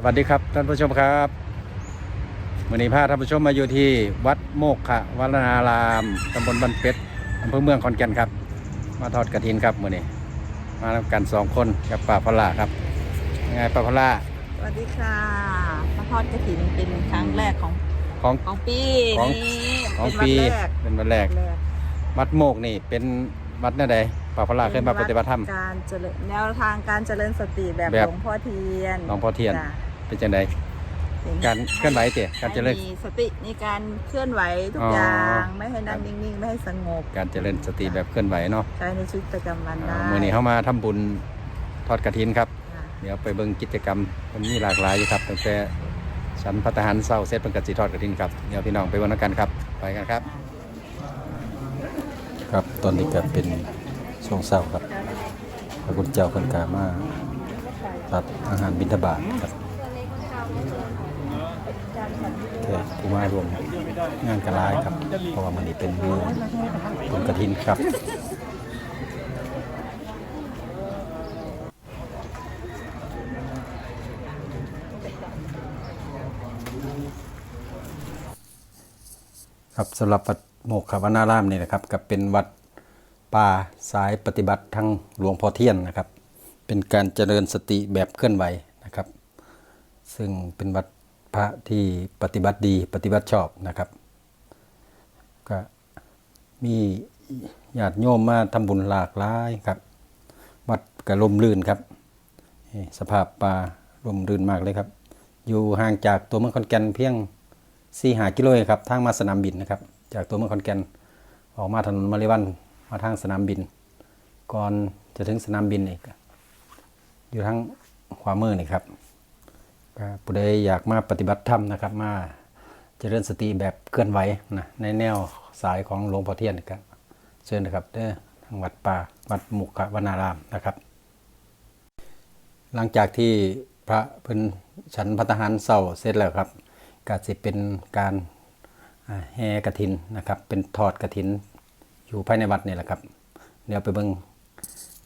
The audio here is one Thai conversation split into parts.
สวัสดีครับท่านผู้ชมครับวันนี้พาท่านผู้ชมมาอยู่ที่วัดโมกขวัฒนารามตำบลบันเป็ดอำเภอเมืองขอนแก่นครับ มาทอดกระถินครับมื่อนี้มาทำกันสองคนกับป่าพลาครับยังไงป่าพลาสวัสดีค่ะมาทอดกระถิ่นเป็นครั้งแรกของของของปีของนี้ของเป็นปีวันแรกเป็นวันแรกแรกวัดโมกนี่เป็นวัดแน่ใดป่าพลาเคยมาปฏิบัติธรรมการเจริญแนวทางการเจริญสติแบบแบบหลวงพ่อเทียนหลวงพ่อเทียนจ้ะ เป็นจังไดเป็นการเคลื่อนไหวเตะการเจริญ ให้มีสติในการเคลื่อนไหวทุกอ๋อออ ย่าง ไม่ให้นั่งนิ่งๆ ไม่ให้สงบการเจริญสติแบบเคลื่อนไหวเนาะใช้ในชีวิตประจำวันได้อ่ามื่อนี้เข้ามาทำบุญทอดกระถินครับ ค่ะเดี๋ยวไปเบิ่งกิจกรรมมันมีหลากหลายอยู่ครับตั้งแต่ชั้นพัฒหารเศร้าเซตเป็นกสิทอดกระถินครับเดี๋ยวพี่น้องไปวันกันครับไปกันครับ ครับตอนนี้ก็เป็นช่วงเศร้าครับพระคุณเจ้าคนกามารับอาหารบิณฑบาตครับ แขกผู้มารวมงานกระลายครับ เพราะว่ามันนี้เป็นมือบุญกระถินครับครับสำหรับวัดโมกขวนารามนี่นะครับกับเป็นวัดป่าสายปฏิบัติทางหลวงพ่อเทียนนะครับ เป็นการเจริญสติแบบเคลื่อนไหวนะครับ ซึ่งเป็นวัด พระที่ปฏิบัติดีปฏิบัติชอบนะครับ ก็มีญาติโยมมาทำบุญหลากหลายครับ วัดก็ลมลื่นครับ สภาพป่าลมลื่นมากเลยครับ อยู่ห่างจากตัวเมืองขอนแก่นเพียงสี่หากิโลเอครับ ทางมาสนามบินนะครับ จากตัวเมืองขอนแก่นออกมาถนนมาริวันมาทางสนามบิน ก่อนจะถึงสนามบินอีกอยู่ทางขวามือนี่ครับ ผู้ใดอยากมาปฏิบัติธรรมนะครับ มาเจริญสติแบบเคลื่อนไหวนะในแนวสายของหลวงพ่อเทียนครับเชิญนะครับเด้อทางวัดป่าวัดมุขวนารามนะครับ หลังจากที่พระเพิ่นฉันพัฒหารเศร้าเสร็จแล้วครับก็จะเป็นการแห่กระถินนะครับ เป็นทอดกระถินอยู่ภายในวัดนี่แหละครับ เดี๋ยวไปเบิ่ง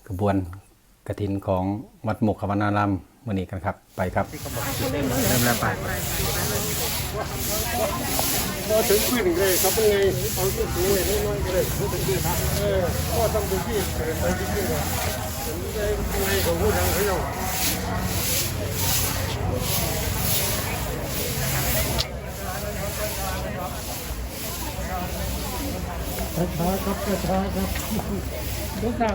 กระบวนกระถินของวัดมกขวนาราม มื้อนี้กันครับ ไปครับเริ่มแล้วไปพอถึงพื้นเลยครับเป็นไงเอาขึ้นสูงเลยน้อยๆก็เลยพูดถึงที่ครับเออก็ต้องดูที่เกิดไปที่ที่ว่าถึงได้เป็นไงของผู้ทางเขาเนาะช้าครับช้าครับลูกดาว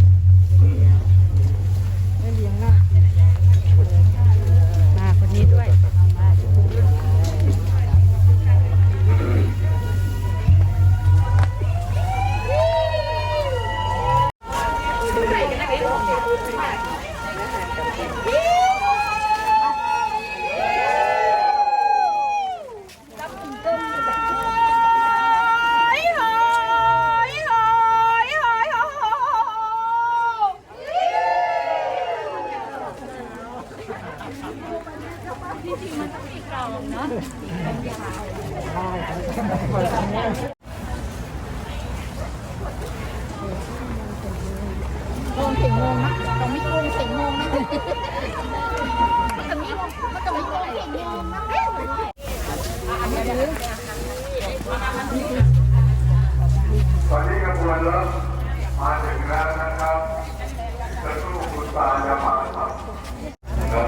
นะ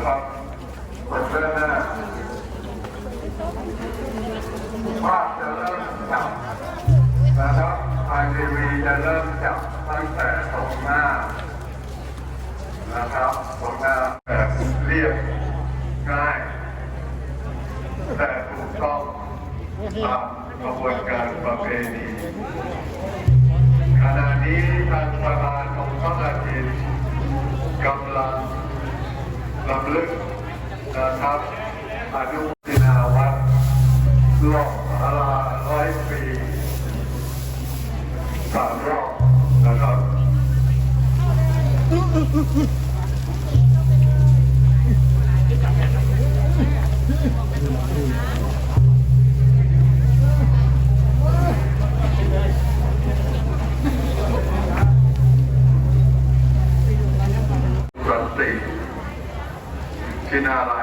ครับ หลอกตลาร้อยปีสามรอบนะครับที่น่ารัก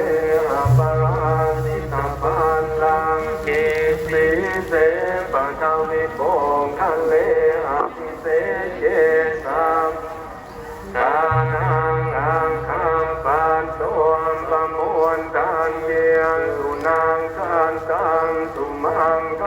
Tumang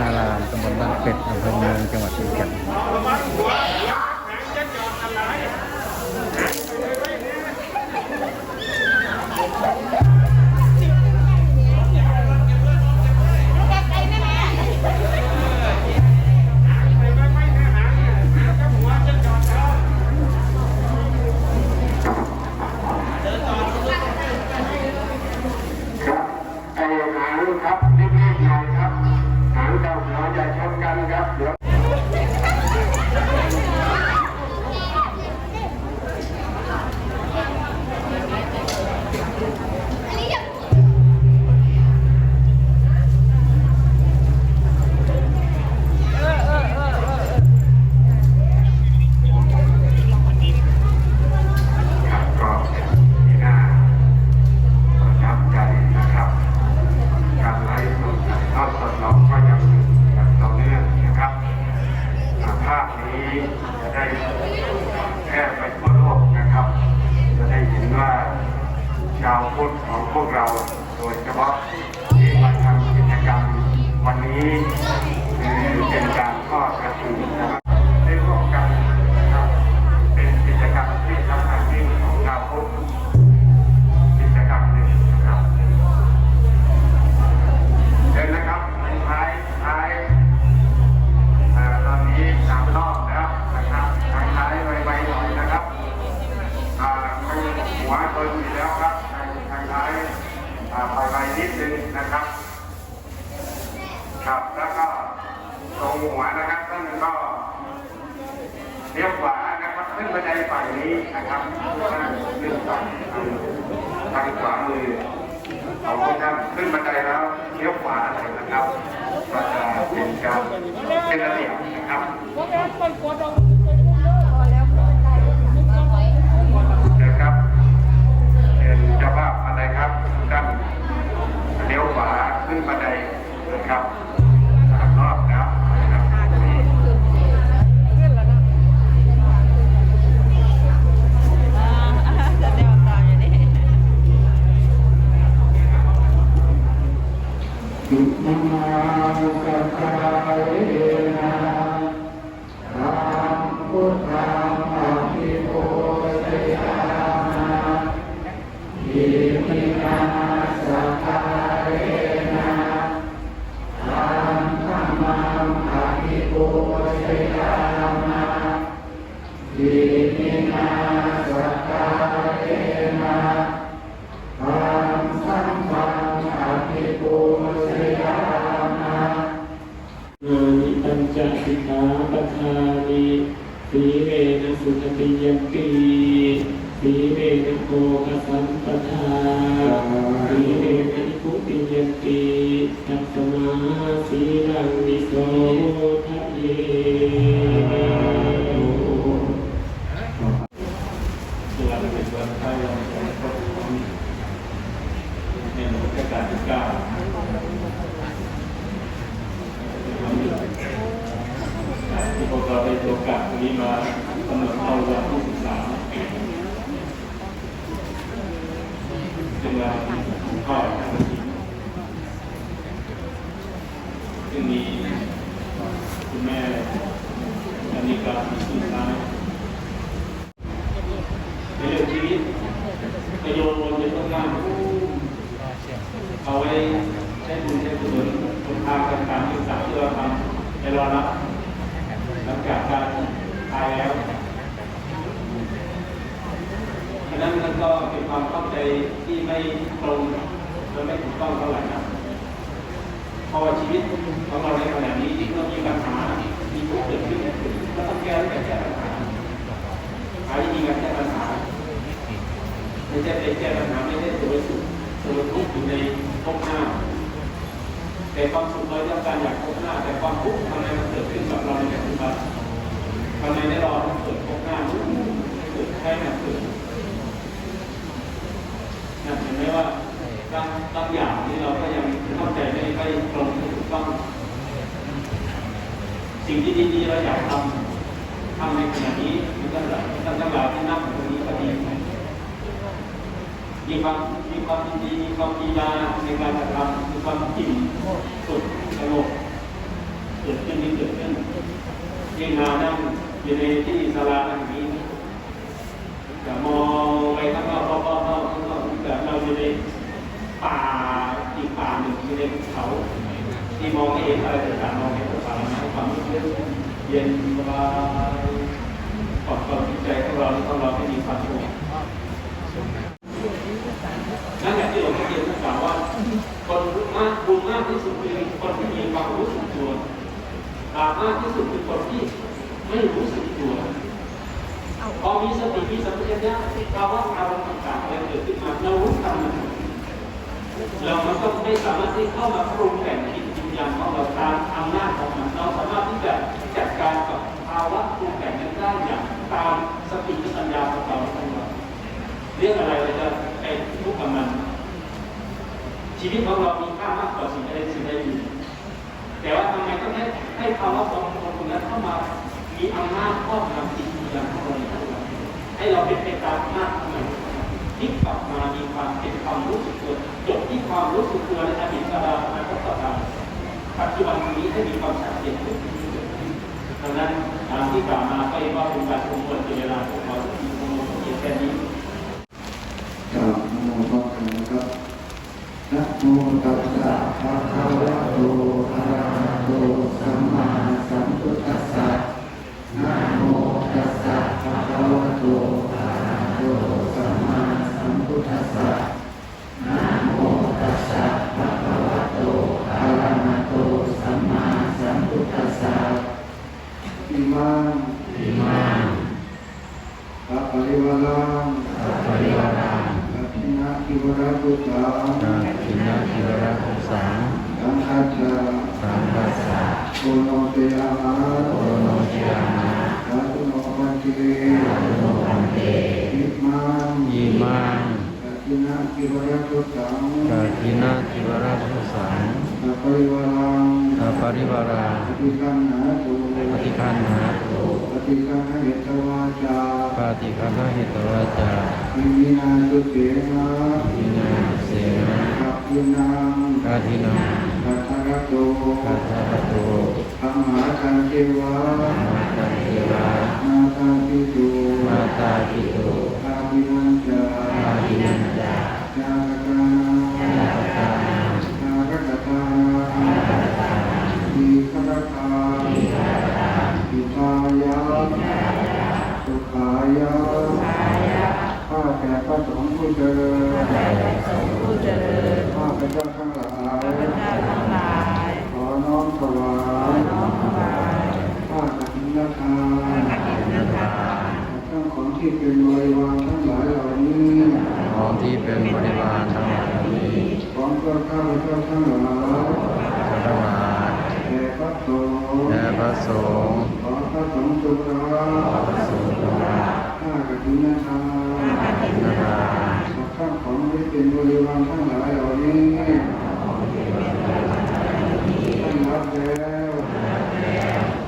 นารามตำบลบ้านเป็ดอำเภอเมืองจังหวัดสุพรรณี้เป็นการทอดกระถิ่นนะครับ เลี้ยวขวานะครับขึ้นบันไดฝั่งนี้นะครับขึ้นฝั่งทางขวามือเอาทุกท่านขึ้นบันไดแล้วเลี้ยวขวาเลยนะครับก็จะเป็นการเป็นระเบียบนะครับนะครับเป็นจ้ภาพอะไรครับท่เลี้ยวขวาขึ้นบันไดนะครับ นา ญจะติขาปทานิสีเรนะสุขติยันติสีเรนะโกกสัมปทาสีเรนะอิคุติยันติตัสมาสีลังวิโสทะเยส่วนเป็นวันไทยวันครบในหลวงรัชกาลที่เก้า ที่พวกเราได้โอกาสนี้มากำหนดเอาวันที่สิบสามเป็นวันพ่อทางทีซึ่งมีคุณแม่อันนี้ก็มีสุดท้ายในเรื่องชีวิตประโยชน์บนเป็นต้นน้ำเอาไว้ใช้บุญใช้กุศลบนทางการการศึกษาที่เราทำในรอรับ หลังจากการตายแล้วฉะนั้นมันก็เป็นความเข้าใจที่ไม่ตรงและไม่ถูกต้องเท่าไหร่นะเพราะว่าชีวิตของเราในขณะนี้เมื่อมีปัญหามีทุกข์เกิดขึ้นก็ต้องแก้และแก้ปัญหาหาวิธีการแก้ปัญหาไม่ใช่ไปแก้ปัญหาไม่ได้ตัวสุขตัวทุกข์อยู่ในภพหน้าแต่ความสุขเราต้องการอยากภพหน้า แต่ความทุกข์ทำไมมันเกิดขึ้นกับเราในปัจจุบันทำไมไม่รอให้เกิดภพหน้าเกิดแค่นั้นเกิดนั่นเห็นไหมว่าบางบางอย่างนี้เราก็ยัง เข้าใจไม่ไม่ตรงไม่ถูกต้องสิ่งที่ดีๆเราอยากทำทำในขณะนี้มันก็แบบท่านทั้งหลายที่นั่งอยู่ตรงนี้ก็ดีมีความมีความดีมีความปีดาในการกระทำมีความอิ่มสุขสงบเกิดขึ้นที่เกิดขึ้นยิ่งมานั่งอยู่ในที่ศาลาแห่งนี้อย่ามองไปข้างนอกรอบๆนอกข้างนอกแบบเราอยู่ในป่า ป่าหนึ่งอยู่ในเขาที่มองไม่เห็นอะไรต่างๆมองเห็นแต่ป่าไม้ความรู้สึกเย็นสบายปลอดความจิตใจของเราของเราให้มีความสุขนั่นแหละที่หลวงพ่อเทียนท่านกล่าวว่าคนมากบุญมากที่สุดคือคนที่มีความรู้สึกตัวบาปมากที่สุดคือคนที่ไม่รู้สึกตัวพอมีสติมีสัมปชัญญะภาวะอารมณ์ต่างๆอะไรเกิดขึ้นมาเรารู้ เรามันก็ไม่สามารถที่เข้ามาปรุงแต่งจิตวิญญาณของเราตามอำนาจของมันเราสามารถที่จะจัดการกับภาวะปรุงแต่งนั้นได้อย่างตามสติสัญญาของเราของเราเรื่องอะไรเราจะไปทุกข์กับมัน ชีวิตของเรามีค่ามากกว่าสิ่งใดสิ่งใดอื่นแต่ว่าทำไมต้องให้ให้ภาวะของคนคนนั้นเข้ามามีอำนาจครอบงำจิตวิญญาณของเราในทุกวันให้เราเป็นไปตามอำนาจของมันพลิกกลับมามีความเป็นความรู้สึกตัว จบที่ความรู้สึกตัวในอดีตก็ได้อนาคตก็ได้ปัจจุบันนี้ให้มีความชัดเจนขึ้นดังนั้นตามที่กล่าวมาก็เรียกว่าเป็นการคงควรเป็นเวลาของเราที่คงควรแค่นี้กราบนโมพระคุณนะครับนะโมตัสสะภะคะวะโตอะระหะโตสัมมาสัมพุทธัสสะนะโมตัสสะภะคะวะโตอะระหะโตสัมมาสัมพุทธัสสะอิมังอิมังป ริวารัง ปริวารา กัตถินาทิวราตุตัง กาทินาทิวราภุสัง สังฆัจจา สังฆัสสะ โอโนเตยามา โอโนจิยามา สาธุโนปันติ โนพันเต อิมัง ยิมัง กัต ถินาทิวราตุตังกาทินาทิวราภุสังสัพปริวารังอาปริวาราปฏิคันหาตุปฏิคันหาตุปฏิคันหเหตวาจาปาติคันหาเหตวาจาอิมินาตุเตนะวินาเสนะกัปปินังกาทินังกัตถะโตกาทาปโตธรรมหาคันเทวามาตันเทวานาคาปิตุมาตาปิโตคาปินันจาอาทินันจาจาคตานานาคตานาจาคตตานาทีฆรตาอิทายาสุขายาข้าแต่พระสงฆ์ผู้เจริญข้าพระเจ้าทั้งหลายขอน้อมถวายข้ากฐินทาน ที่เป็นบริวารทั้งหลายเหล่านี้ ของที่เป็นบริวารทั้งหลายนี้ของเพื่อข้าพเจ้าทั้งหลายจะถวาแด่พระสงฆ์แด่พระสงฆ์ขอพระสงฆ์จงรักขอพระสงฆ์ทั้งหลายข้ากฐินทานะคะข้าของที่เป็นบริวารทั้งหลายเหล่านี้ท่านรับแล้ว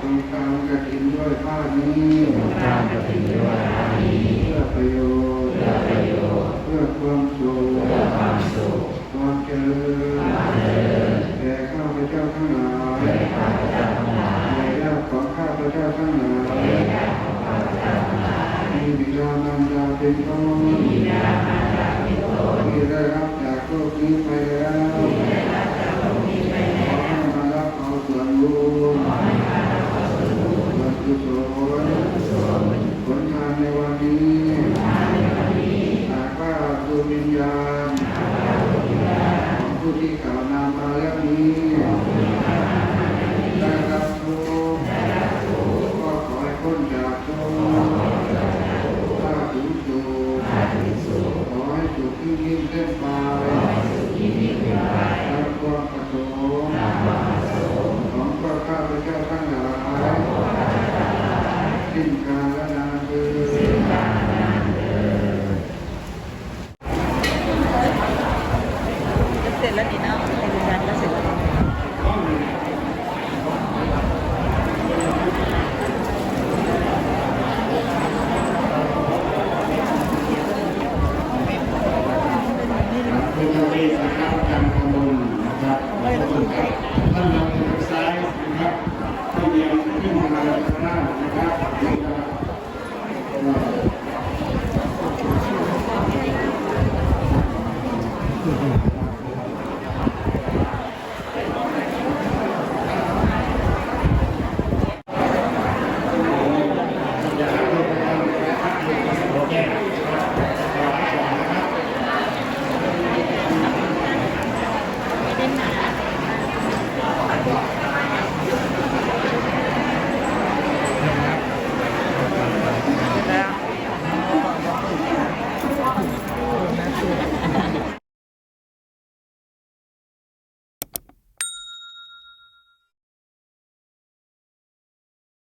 จงการกฐินด้วยผ้านี้ ท่านจะเป็นด้วยพระนี้ เพื่อประโยชน์ เพื่อประโยชน์ เพื่อความสุข เพื่อความสุข ความเจริญแด่ข้าพเจ้าทั้งหลาย ข้าพเจ้าทั้งหลาย แด่ญาติของข้าพเจ้าทั้งหลายมีบิดามารดาเป็นต้นที่ได้รับจากโลกนี้ไปแล้วขอให้มารับเอาส่วนบุญ ส่ว